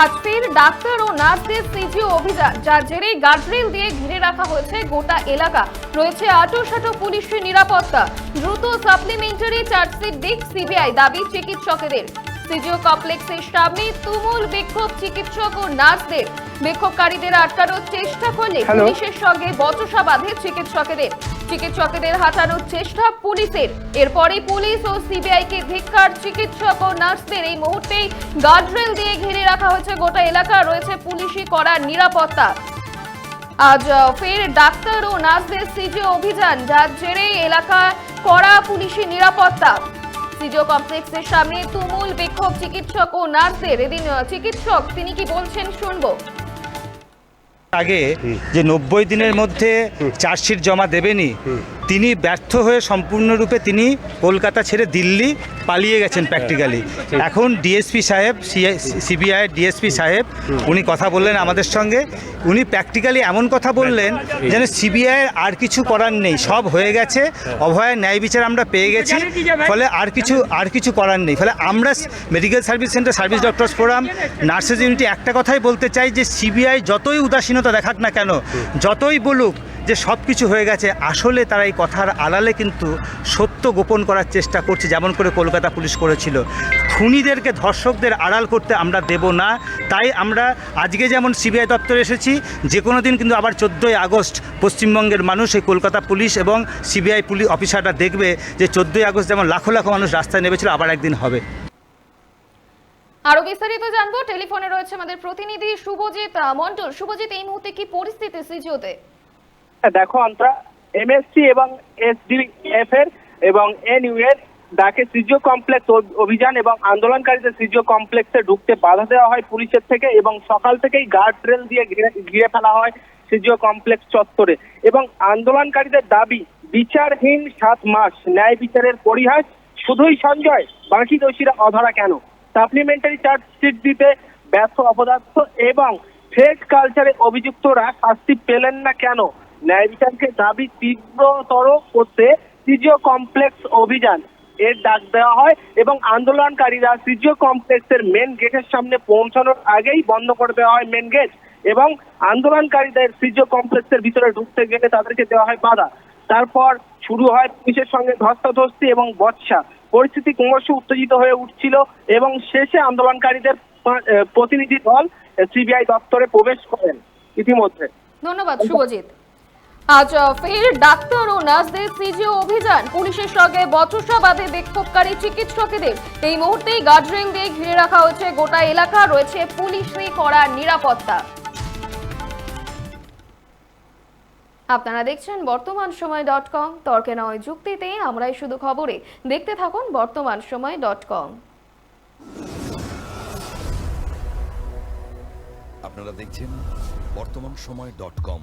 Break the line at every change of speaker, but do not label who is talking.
আজ ফের ডাক্তার ও নার্সদের সিজিও অভিযান, যার জেরে গার্ডরেল দিয়ে ঘিরে রাখা হয়েছে গোটা এলাকা। রয়েছে আটো সাটো পুলিশের নিরাপত্তা। দ্রুত সাপ্লিমেন্টারি চার্জশিট দিক সিবিআই দাবি চিকিৎসকেদের। সিজিও কমপ্লেক্সের সামনে তুমুল বিক্ষোভ চিকিৎসক ও নার্সদের। বিক্ষোভকারীদের আটকানোর চেষ্টা করলে পুলিশের সঙ্গে বচসা বাঁধে চিকিৎসকেদের। চিকিৎসকেদের হাঁটানোর চেষ্টা পুলিশের। এরপরে পুলিশ ও সিবিআই কে ধিক্কার চিকিৎসক ও নার্সদের এই মুহূর্তেই গার্ডরেল দিয়ে ঘিরে রাখা হয়েছে গোটা এলাকা। রয়েছে পুলিশি করার নিরাপত্তা। আজ ফের ডাক্তার ও নার্সদের সিজে অভিযান। যার জেরে এলাকা কড়া পুলিশি নিরাপত্তা। সিজিও কমপ্লেক্সের সামনে তুমুল বিক্ষোভ চিকিৎসক ও নার্সদের এদিন চিকিৎসক তিনি কি বলছেন শুনব।
আগে যে নব্বই দিনের মধ্যে চার্জশিট জমা দেবেনি তিনি ব্যর্থ হয়ে সম্পূর্ণরূপে তিনি কলকাতা ছেড়ে দিল্লি পালিয়ে গেছেন প্র্যাকটিক্যালি এখন ডিএসপি সাহেব সিবিআই ডিএসপি সাহেব, উনি কথা বললেন আমাদের সঙ্গে। উনি প্র্যাকটিক্যালি এমন কথা বললেন যেন সিবিআইয়ের আর কিছু করার নেই। সব হয়ে গেছে, অভয়ের ন্যায় বিচার আমরা পেয়ে গেছি, ফলে আর কিছু আর কিছু করার নেই। ফলে আমরা medical service centre service doctors forum nurses unity একটা কথাই বলতে চাই যে সিবিআই যতই উদাসীনতা দেখাক না কেন, যতই বলুক যে সব কিছু হয়ে গেছে, আসলে তারা এই কথার আড়ালে কিন্তু সত্য গোপন করার চেষ্টা করছে, যেমন করে কলকাতা পুলিশ করেছিল। খুনিদেরকে ধর্ষকদের আড়াল করতে আমরা দেব না, তাই আমরা আজকে যেমন সিবিআই দপ্তরে এসেছি, যে কোনো দিন কিন্তু আবার চোদ্দোই আগস্ট পশ্চিমবঙ্গের মানুষ এই কলকাতা পুলিশ এবং সিবিআই পুলিশ অফিসাররা দেখবে যে চোদ্দোই আগস্ট যেমন লাখো লাখো মানুষ রাস্তায় নেমেছিল, আবার একদিন হবে।
আরও বিস্তারিত জানব, টেলিফোনে রয়েছে আমাদের প্রতিনিধি শুভজিৎ মন্ডল শুভজিৎ, এই মুহূর্তে কি পরিস্থিতি সিজিওতে?
দেখো, আমরা এমএসসি এবং এসডিএফ এর এবং এনইউ এর ডাকে সিজিও কমপ্লেক্স অভিযান এবং আন্দোলনকারীদের সিজিও কমপ্লেক্সে ঢুকতে বাধা দেওয়া হয় পুলিশের থেকে এবং সকাল থেকেই গার্ড রেল দিয়ে ঘিরে ঘিরে ফেলা হয় সিজিও কমপ্লেক্স চত্বরে এবং আন্দোলনকারীদের দাবি, বিচারহীন সাত মাস, ন্যায় বিচারের পরিহাস, শুধুই সঞ্জয়, বাকি দোষীরা অধরা কেন? সাপ্লিমেন্টারি চার্জশিট দিতে ব্যর্থ অপদার্থ এবং ফেক কালচারে অভিযুক্তরা শাস্তি পেলেন না কেন? ন্যায় বিচারকে দাবি তীব্রতর করতে সিজিও কমপ্লেক্স অভিযান এর ডাক দেওয়া হয় এবং আন্দোলনকারীরা সিজিও কমপ্লেক্সের মেন গেটের সামনে পৌঁছানোর আগেই বন্ধ করে দেওয়া হয় মেন গেট এবং আন্দোলনকারীদের সিজিও কমপ্লেক্সের ভিতরে ঢুকতে গেলে তাদেরকে দেওয়া হয় বাধা। তারপর শুরু হয় পুলিশের সঙ্গে ধস্তাধস্তি এবং বৎসা পরিস্থিতি ক্রমশ উত্তেজিত হয়ে উঠছিল এবং শেষে আন্দোলনকারীদের প্রতিনিধি দল সিবিআই দপ্তরে প্রবেশ করেন। ইতিমধ্যে।
ধন্যবাদ, শুভজিৎ। আজ ফের ডাক্তার ও নার্সদের সিজিও অভিযান। পুলিশের সঙ্গে বচসা বাঁধে বিক্ষোভকারী চিকিৎসকেদের। এই মুহূর্তেই গার্ডরেল দিয়ে ঘিরে রাখা হয়েছে গোটা এলাকা। রয়েছে পুলিশি করার নিরাপত্তা। আপনারা দেখছেন বর্তমান সময় ডট কম। তর্কে নয় যুক্তিতে, আমরাই শুধু খবরে। দেখতে থাকুন বর্তমান সময় ডট কম।
আপনারা দেখছেন বর্তমান সময় ডট কম।